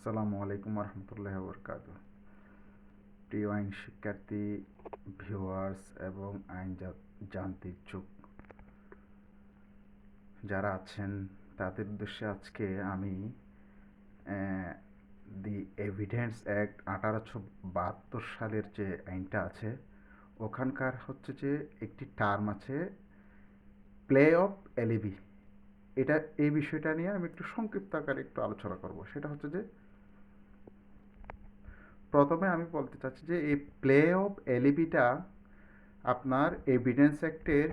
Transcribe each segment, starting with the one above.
আসসালামু আলাইকুম রহমতুল্লাহ বরকাত প্রিয় আইন শিক্ষার্থী ভিউয়ার্স এবং আইন জানতে ইচ্ছুক যারা আছেন, তাদের উদ্দেশ্যে আজকে আমি দি এভিডেন্স অ্যাক্ট আঠারোশো বাহাত্তর সালের যে আইনটা আছে, ওখানকার হচ্ছে যে একটি টার্ম আছে প্লে অফ এলিবি এটা, এই বিষয়টা নিয়ে আমি একটু সংক্ষিপ্ত আকারে একটু আলোচনা করব। সেটা হচ্ছে যে, প্রথমে আমি বলতে চাচ্ছি যে, এই প্লে অফ এলিবিটা আপনার এভিডেন্স অ্যাক্টের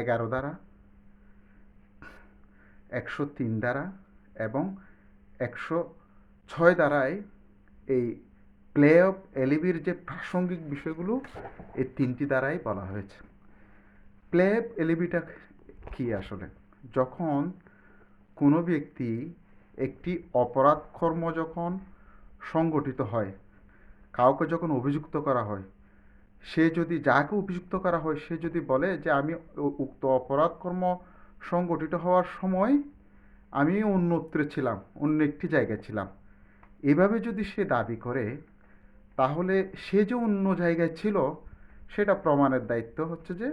এগারো দ্বারা, একশো তিন দ্বারা এবং একশো ছয় দ্বারায় এই প্লে অফ এলিবির যে প্রাসঙ্গিক বিষয়গুলো, এই তিনটি দ্বারাই বলা হয়েছে। প্লে অফ এলিবিটা কী আসলে? যখন কোনো ব্যক্তি একটি অপরাধ কর্ম যখন সংগঠিত হয়, কাউকে যখন অভিযুক্ত করা হয়, সে যদি যাকে অভিযুক্ত করা হয়, সে যদি বলে যে আমি উক্ত অপরাধ কর্ম সংগঠিত হওয়ার সময় আমি অন্যত্রে ছিলাম, অন্য একটি জায়গায় ছিলাম। এভাবে যদি সে দাবি করে, তাহলে সে যে অন্য জায়গায় ছিল, সেটা প্রমাণের দায়িত্ব হচ্ছে যে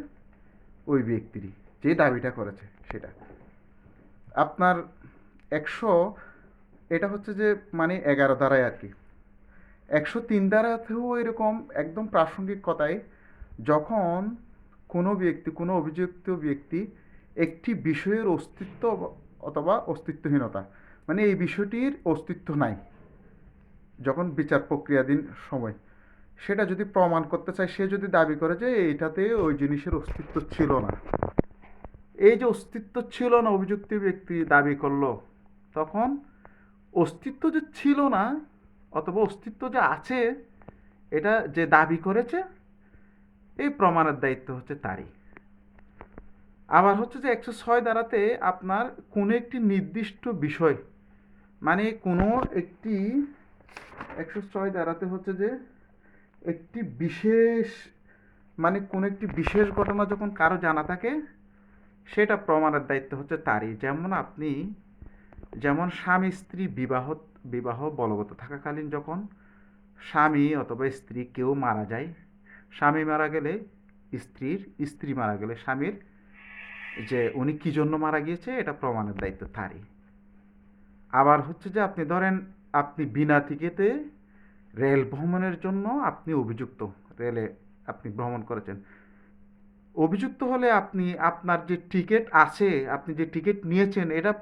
ওই ব্যক্তিরই। যে দাবিটা করেছে সেটা। আপনার একশো, এটা হচ্ছে যে মানে এগারো দ্বারায় আর কি। একশো তিন দ্বারাতেও এরকম একদম প্রাসঙ্গিক কথায় যখন কোনো ব্যক্তি, কোনো অভিযুক্ত ব্যক্তি একটি বিষয়ের অস্তিত্ব অথবা অস্তিত্বহীনতা মানে এই বিষয়টির অস্তিত্ব নাই, যখন বিচার প্রক্রিয়াধীন সময়, সেটা যদি প্রমাণ করতে চায়, সে যদি দাবি করে যে এইটাতে ওই জিনিসের অস্তিত্ব ছিল না। এই যে অস্তিত্ব ছিল না, অভিযুক্ত ব্যক্তি দাবি করল, তখন অস্তিত্ব যে ছিল না, অথবা অস্তিত্ব যে আছে, এটা যে দাবি করেছে, এই প্রমাণের দায়িত্ব হচ্ছে তারই। আবার হচ্ছে যে একশো ছয় দ্বারাতে আপনার কোনো একটি নির্দিষ্ট বিষয় মানে কোনো একটি একশো ছয় দ্বারাতে হচ্ছে যে একটি বিশেষ মানে কোনো একটি বিশেষ ঘটনা যখন কারও জানা থাকে সেটা প্রমাণের দায়িত্ব হচ্ছে তারই। যেমন আপনি, যেমন স্বামী স্ত্রী বিবাহ বিবাহ বলবৎ থাকাকালীন যখন স্বামী অথবা স্ত্রী কেউ মারা যায়, স্বামী মারা গেলে স্ত্রীর, স্ত্রী মারা গেলে স্বামীর যে উনি কী জন্য মারা গিয়েছে, এটা প্রমাণের দায়িত্ব তারই। আবার হচ্ছে যে আপনি ধরেন, আপনি বিনা টিকেতে রেল ভ্রমণের জন্য আপনি অভিযুক্ত, রেলে আপনি ভ্রমণ করেছেন। অভিযুক্ত হলে আপনি আপনার যে টিকিট আছে, আপনি যে টিকিট নিয়েছেন, এটা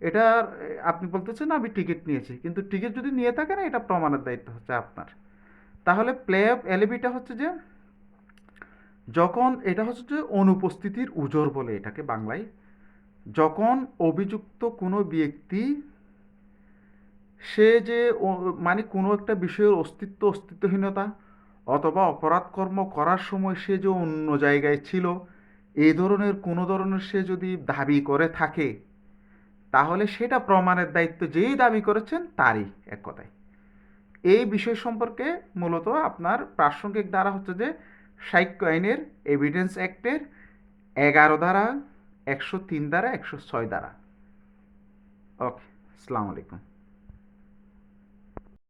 এটা আপনি বলতেছেন, আমি টিকিট নিয়েছি। কিন্তু টিকিট যদি নিয়ে থাকেন, এটা প্রমাণের দায়িত্ব হচ্ছে আপনার। তাহলে প্লে অফ এলিবিটা হচ্ছে যে, যখন এটা হচ্ছে যে অনুপস্থিতির উজোর বলে এটাকে বাংলায়, যখন অভিযুক্ত কোনো ব্যক্তি, সে যে মানে কোনো একটা বিষয়ের অস্তিত্ব, অস্তিত্বহীনতা অথবা অপরাধকর্ম করার সময় সে যে অন্য জায়গায় ছিল এই ধরনের কোনো ধরনের সে যদি দাবি করে থাকে, তাহলে সেটা প্রমাণের দায়িত্ব যেই দাবি করেছেন তারই এক কথায়। এই বিষয় সম্পর্কে মূলত আপনার প্রাসঙ্গিক দ্বারা হচ্ছে যে সাহিত্য আইনের এভিডেন্স অ্যাক্টের এগারো দ্বারা একশো তিন দ্বারা একশো ছয় দ্বারা ওকে, আসসালামু আলাইকুম।